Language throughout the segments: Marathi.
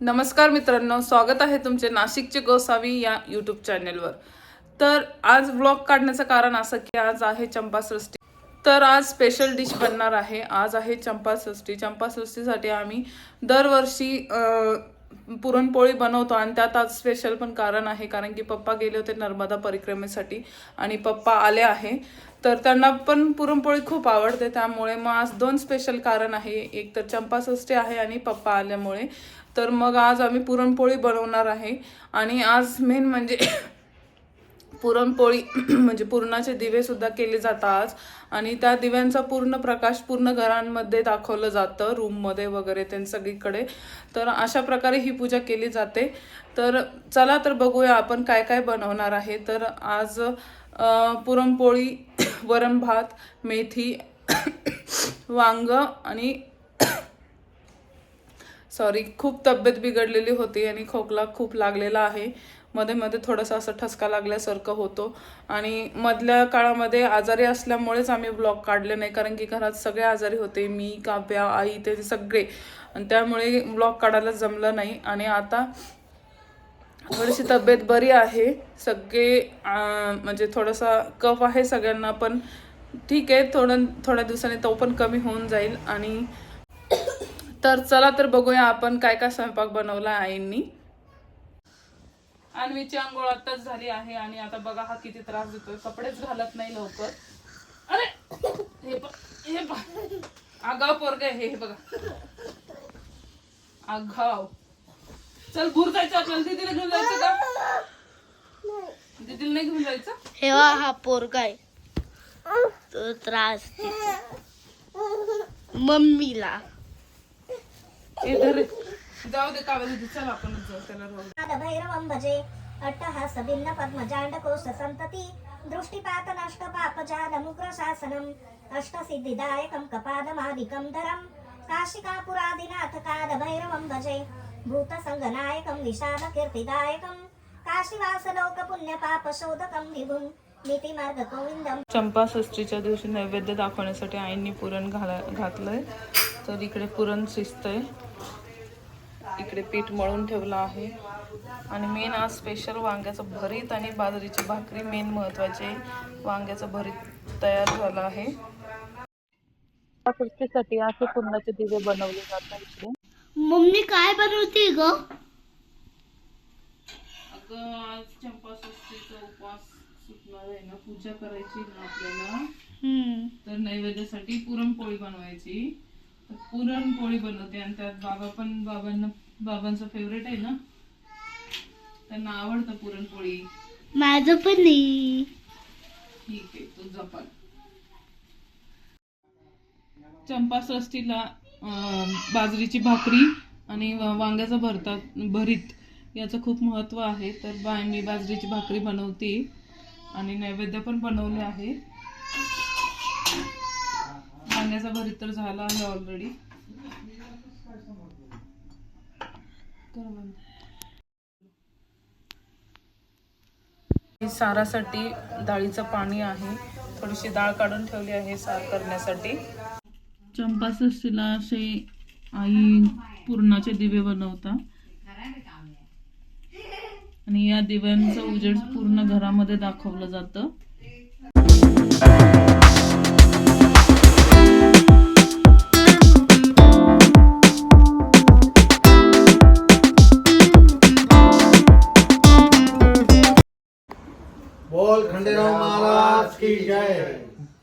नमस्कार मित्रांनो स्वागत आहे तुमचे नाशिकचे गोसावी या यूट्यूब चॅनेलवर तर आज व्लॉग काढण्याचं कारण असं की आज आहे चंपासृष्टी तर आज स्पेशल डिश बनणार आहे. आज आहे चंपासृष्टी चंपासृष्टीसाठी आम्ही दरवर्षी पुरणपोळी बनवतो आणि त्यात आज स्पेशल पण कारण आहे. कारण की पप्पा गेले होते नर्मदा परिक्रमेसाठी आणि पप्पा आले आहे. तर त्यांना पण पुरणपोळी खूप आवडते. त्यामुळे मग आज दोन स्पेशल कारण आहे. एक तर चंपाषष्ठी आहे आणि पप्पा आल्यामुळे. तर मग आज आम्ही पुरणपोळी बनवणार आहे. आणि आज मेन म्हणजे पुरणपोळी म्हणजे पुरणाचे दिवेसुद्धा केले जातात आज. आणि त्या दिव्यांचा पूर्ण प्रकाश पूर्ण घरांमध्ये दाखवलं जातं. रूममध्ये वगैरे त्यांनी सगळीकडे. तर अशा प्रकारे ही पूजा केली जाते. तर चला तर बघूया आपण काय काय बनवणार आहे. तर आज पुरणपोळी वरण भात मेथी वांग आणि सॉरी खूप तब्येत बिघडलेली होती आणि खोकला खूप लागलेला आहे. मध्ये मध्ये थोडासा असं ठसका लागल्यासारखं होतो. आणि मधल्या काळामध्ये आजारी असल्यामुळेच आम्ही ब्लॉग काढले नाही कारण की घरात सगळे आजारी होते. मी काव्या आई ते सगळे. आणि त्यामुळे ब्लॉग काढायला जमलं नाही. आणि आता थोडीशी तब्येत बरी आहे. सगळे म्हणजे थोडासा कफ आहे सगळ्यांना पण ठीक आहे. थोडं थोड्या दिवसांनी तो पण कमी होऊन जाईल आणि तर चला तर बघूया आपण काय काय स्वयंपाक बनवला आईंनी. अन्वीची आंघोळ आताच झाली आहे आणि आता बघा हा किती त्रास देतोय. कपडेच घालत नाही लवकर. अरे हे ब- हे ब- आगाव पोरग हे हे बघा. आगाव. चल भूर जायचं आपल्याला. दीदीला घेऊन जायचं का? दीदीला नाही घेऊन जायचं? हेवा हा पोरगा आहे. तो त्रास देतो. मम्मीला. इधर जाऊ दे काव्या दीदी चल आपणच जाऊ त्याला राहू भैरवं भजे अट्टहास भिन्न पद्मजाण्डकोश सन्तति दृष्टिपात नष्ट पापजालमुग्र शासनम् अष्टसिद्धिदायकं कपादमादिकं धरं काशिकापुरादिनाथ काल भैरवं भजे भूतसङ्गनायकं विशालकीर्तिदायकं काशीवासलोकपुण्यपापशोधकं विभुं चंपाषष्ठीच्या दिवशी नैवेद्य दाखवण्यासाठी आईंनी पुरण घाला घातलंय. तर इकडे पुरण शिजतंय. इकडे पीठ मळून ठेवलं आहे. आणि मेन आज स्पेशल वांग्याचं भरीत आणि बाजरीची भाकरी मेन महत्त्वाचे वांग्याचं भरीत तयार झालं आहे. चंपाषष्ठीसाठी असे पुरणाचे दिवे बनवले जातात इकडे. मम्मी काय बनवते ग? अगं आज चंपाषष्ठीचा उपवास सुटणार आहे ना. पूजा करायची ना आपल्याला. हम्म. तर नैवेद्यासाठी पुरणपोळी बनवायची. तर पुरणपोळी बनवते आणि त्यात बाबा पण बाबांना बाबांचं फेवरेट आहे ना. त्यांना आवडतं पुरणपोळी. माझं पण नाही. ठीक आहे तुझा पण चंपाषष्ठीला अं, बाजरीची भाकरी आणि वांग्याचा वांग्याचं भरता भरीत याचं खूप महत्त्व आहे. तर बा मी बाजरीची भाकरी बनवते आणि नैवेद्य पण बनवले आहे. वांग्याचा भरीत तर झाला आहे ऑलरेडी सारासाठी डाळीचं पाणी आहे. थोडीशी डाळ काढून ठेवली आहे सार करण्यासाठी. चंपासष्टीला असे आई पुरणाचे दिवे बनवता. आणि या दिव्यांचं उजेड पूर्ण घरामध्ये दाखवलं जातं.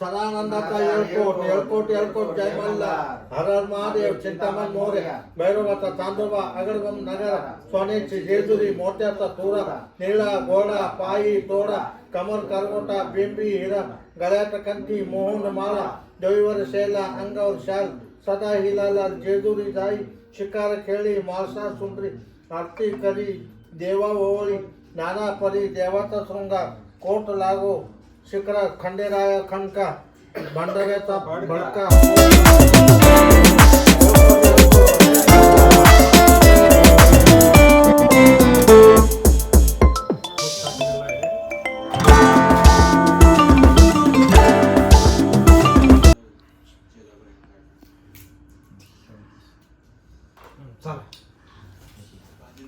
सदानंदाचा एअरपोर्ट एअरपोर्ट एअरपोर्ट जय मल्हार हर हर महादेव चिंतामण मोरे भैरवाचा चांदोबा अगडगम नगर सोन्याची जेजुरी मोत्याचा तुरा निळा गोडा पायी तोडा कमर करगोटा बिंबी हिरा गळ्यात कंठी मोहन माळा डोईवर शेला अंगावर शाल सदा हिलाला जेजुरी जाई शिकार खेळी माळसा सुंदरी आरती करी देवा ओवळी नाना परी देवाचा शृंगार कोट लागो शिखरा खंडेराया खणका भंडाऱ्याचा भडका.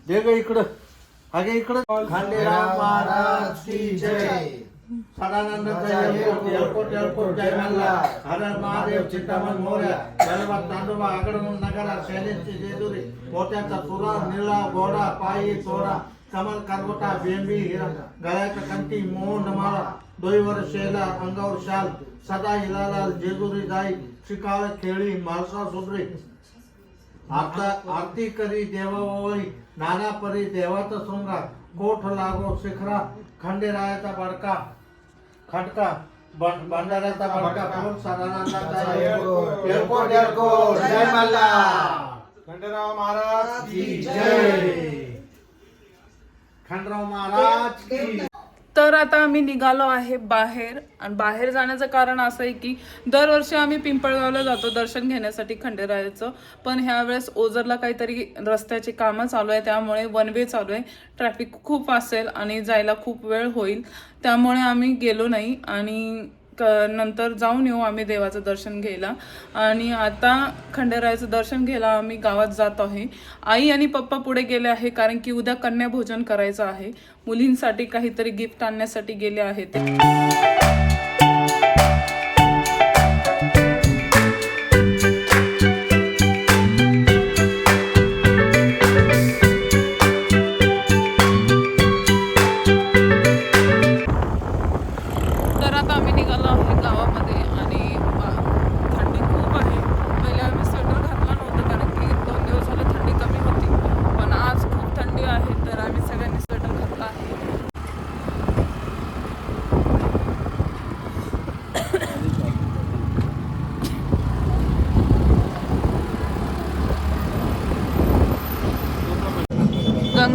दे ग इकडं. अगे इकडं. खांडेराव महाराज की जय. सदानंदाचा एलकोट एलकोट एलकोट जय मल्हार हर महादेव चिंतामण मोर्या गणपत तांडोबा आगडमून नगरा शैलेशची जेजुरी मोत्याचा तुरा निळा गोडा पायी तोरा कमल करवटा बेंबी हिरा गळ्याच्या कंठी मोंड माळा डोईवर शेला अंगावर शाल सदा हिलालाल जेजुरी जाई शिकाळ खेळी मालसा सुधरी. आता आरती करी देवावळी नाना परी देवाचा सोंगा कोठ लागो शिखरा खंडेरायाचा बडका. खटका. भंडाऱ्याचा बडका. फोन सदानंदाचा एअरपोर्ट एअरपोर्ट जय मल्हार. खंडेराव महाराज की जय. खंडराव महाराज की तर आता आम्ही निघालो आहे बाहेर. आणि बाहेर जाण्याचं कारण असं आहे की दरवर्षी आम्ही पिंपळगावला जातो दर्शन घेण्यासाठी खंडेरायाचं. पण ह्यावेळेस ओझरला काहीतरी रस्त्याची कामं चालू आहे त्यामुळे वन वे चालू आहे. ट्रॅफिक खूप असेल आणि जायला खूप वेळ होईल. त्यामुळे आम्ही गेलो नाही. आणि क नंतर जाऊन येऊ आम्ही देवाचं दर्शन घ्यायला. आणि आता खंडेरायाचं दर्शन घ्यायला आम्ही गावात जात आहे. आई आणि पप्पा पुढे गेले आहे कारण की उद्या कन्या भोजन करायचं आहे. मुलींसाठी काहीतरी गिफ्ट आणण्यासाठी गेले आहे ते.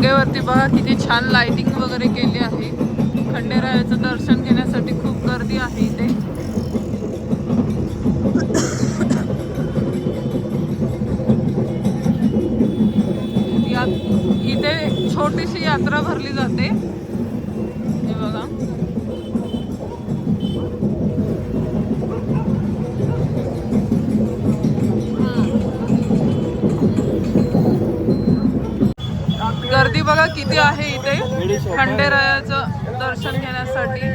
गंगेवरती बघा किती छान लाइटिंग वगैरे केली आहे. खंडेरायाचं दर्शन घेण्यासाठी खूप गर्दी आहे इथे. या इथे छोटीशी यात्रा भरली जाते. हे बघा. गर्दी बघा किती आहे इथे खंडेरायाचं दर्शन घेण्यासाठी.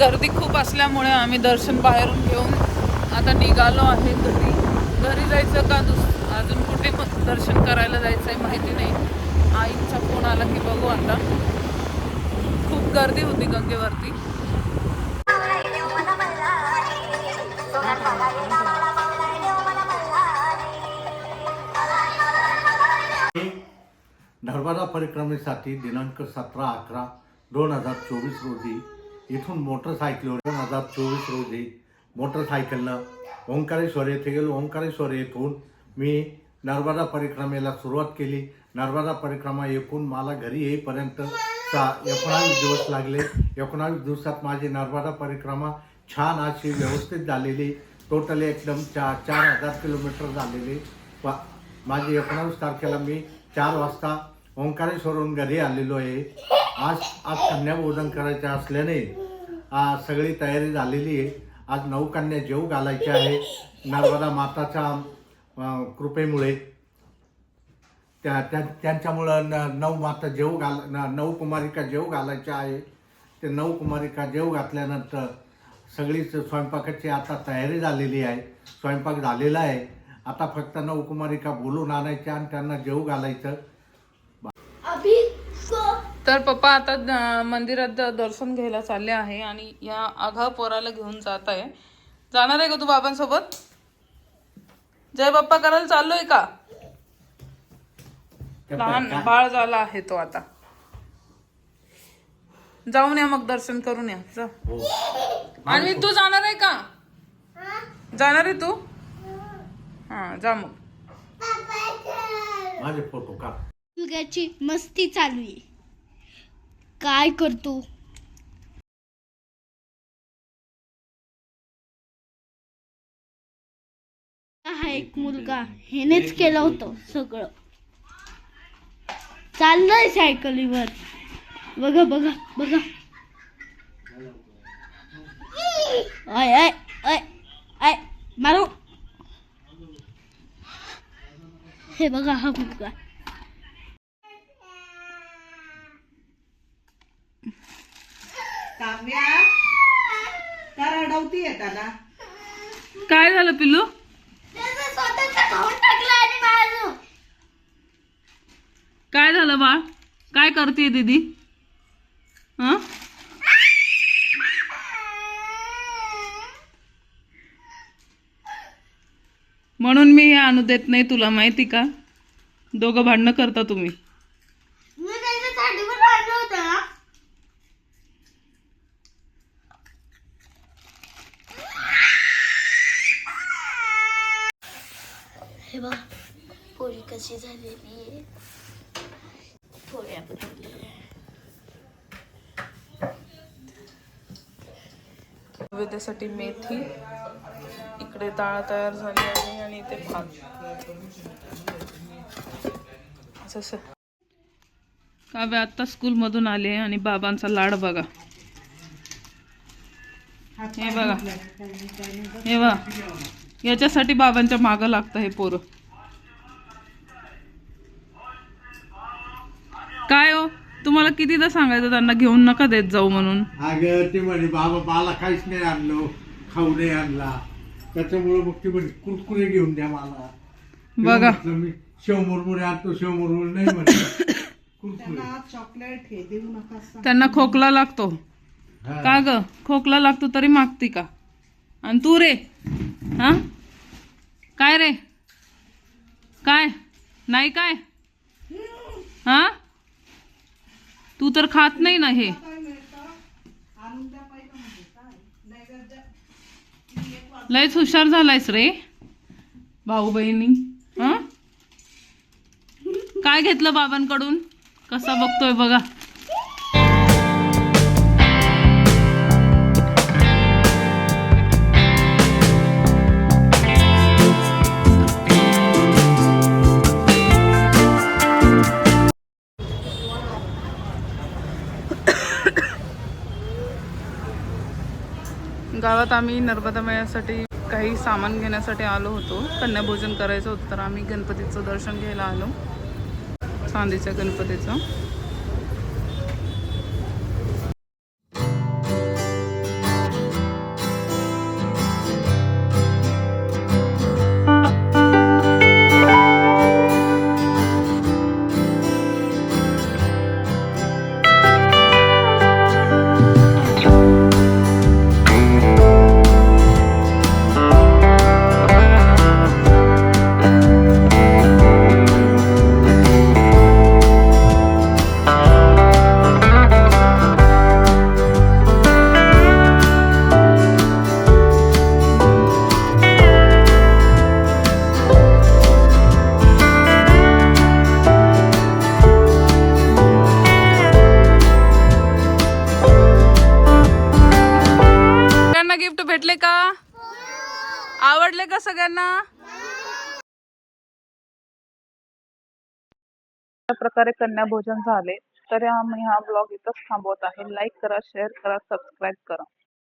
गर्दी खूप असल्यामुळे आम्ही दर्शन बाहेरून घेऊन आता निघालो आहे घरी. घरी जायचं का दुस अजून कुठे पण दर्शन करायला जायचं आहे माहिती नाही. आईचा फोन आला की बघू आता. खूप गर्दी होती गंगेवरती. नर्मदा परिक्रमेसाठी दिनांक सतरा अकरा दोन हजार चोवीस रोजी इथून मोटरसायकलवर दोन हजार चोवीस रोजी मोटरसायकलनं ओंकारेश्वर येथे गेलो. ओंकारेश्वर येथून मी नर्मदा परिक्रमेला सुरुवात केली. नर्मदा परिक्रमा एकूण मला घरी येईपर्यंत सा एकोणावीस दिवस लागले. एकोणावीस दिवसात माझी नर्मदा परिक्रमा छान अशी व्यवस्थित झालेली. टोटली एकदम चा चार हजार किलोमीटर झालेली. वा माझी एकोणावीस तारखेला मी चार वाजता ओंकारेश्वरून घरी आलेलो आहे. आज आज कन्याभोजन करायचं असल्याने आज सगळी तयारी झालेली आहे. आज नऊ कन्या जेव घालायचे आहे. नर्मदा माताच्या कृपेमुळे. त्या त्या त्यांच्यामुळं न नऊ माता जेव घाल न- नऊ कुमारिका जेव घालायच्या आहे. ते नऊ कुमारिका जेव घातल्यानंतर सगळीच स्वयंपाकाची आता तयारी झालेली आहे. स्वयंपाक झालेला आहे. आता फक्त नऊ कुमारिका बोलून आणायच्या आणि त्यांना जेव घालायचं. तर पप्पा आता मंदिरात दर्शन घ्यायला चालले आहे आणि या आघा पोराला घेऊन जात आहे. जाणार आहे का तू बाबांसोबत? जय बाप्पा करायला चाललोय का? लहान बाळ झाला आहे तो आता. जाऊन या मग दर्शन करून या. जा. हो आणि तू जाणार आहे का? जाणार आहे तू? हा जा मग. माझे फोटो काढ. मुलग्याची मस्ती चालू आहे. काय करतो? हा एक मुलगा. हेनेच केलं होतं सगळं. चाललंय सायकलीवर. बघा बघा बघा. अय अय अय आय मारू. हे बघा हा मुलगा काव्या का रडवती येताना काय झालं पिल्लू? काय झालं बा काय करते दीदी? हं? म्हणून मी हे आणू देत नाही तुला माहिती का? दोघं भांडणं करता तुम्ही. हे बघा पोळी कशी झालेली आहे. पोळ्या बनवलेल्या आहे. मेथी इकडे डाळ तयार झाली आहे आणि इथे भात. जसं काव्य आत्ता स्कूलमधून आले आणि बाबांचा लाड बघा. हे बघा. हे बघा. याच्यासाठी बाबांच्या मागं लागतं हे पोरं. तुम्हाला कितीदा सांगायचं त्यांना घेऊन नका देत जाऊ म्हणून. अगं ते म्हणे बाबा मला काहीच नाही आणलं खाऊ नाही आणला. त्याच्यामुळे मग ती म्हणे कुरकुरे घेऊन द्या मला. बघा. म्हटलं मी शेव मुरमुरे आणतो शेव मुरमुरे नाही म्हणे. कुरकुरे. त्यांना चॉकलेट हे देऊ नका सांग. त्यांना खोकला लागतो. हा. का ग? खोकला लागतो तरी मागती का? आणि तू रे? हा? काय रे? काय? नाही काय? हा? तू तर खात नाही ना हे. लयच हुशार झालायस रे भाऊ बहिणी हा? काय घेतलं बाबांकडून? कसा बघतोय बघा. गावात आम्ही नर्मदा मेळ्यासाठी काही सामान घेण्यासाठी आलो होतो. कन्याभोजन करायचं होतं तर आम्ही गणपतीचं दर्शन घ्यायला आलो. चांदीच्या गणपतीचं. प्रकारे कन्या भोजन झाले तर आम्ही हा ब्लॉग इथंच थांबवत आहे. लाईक करा शेअर करा सबस्क्राईब करा.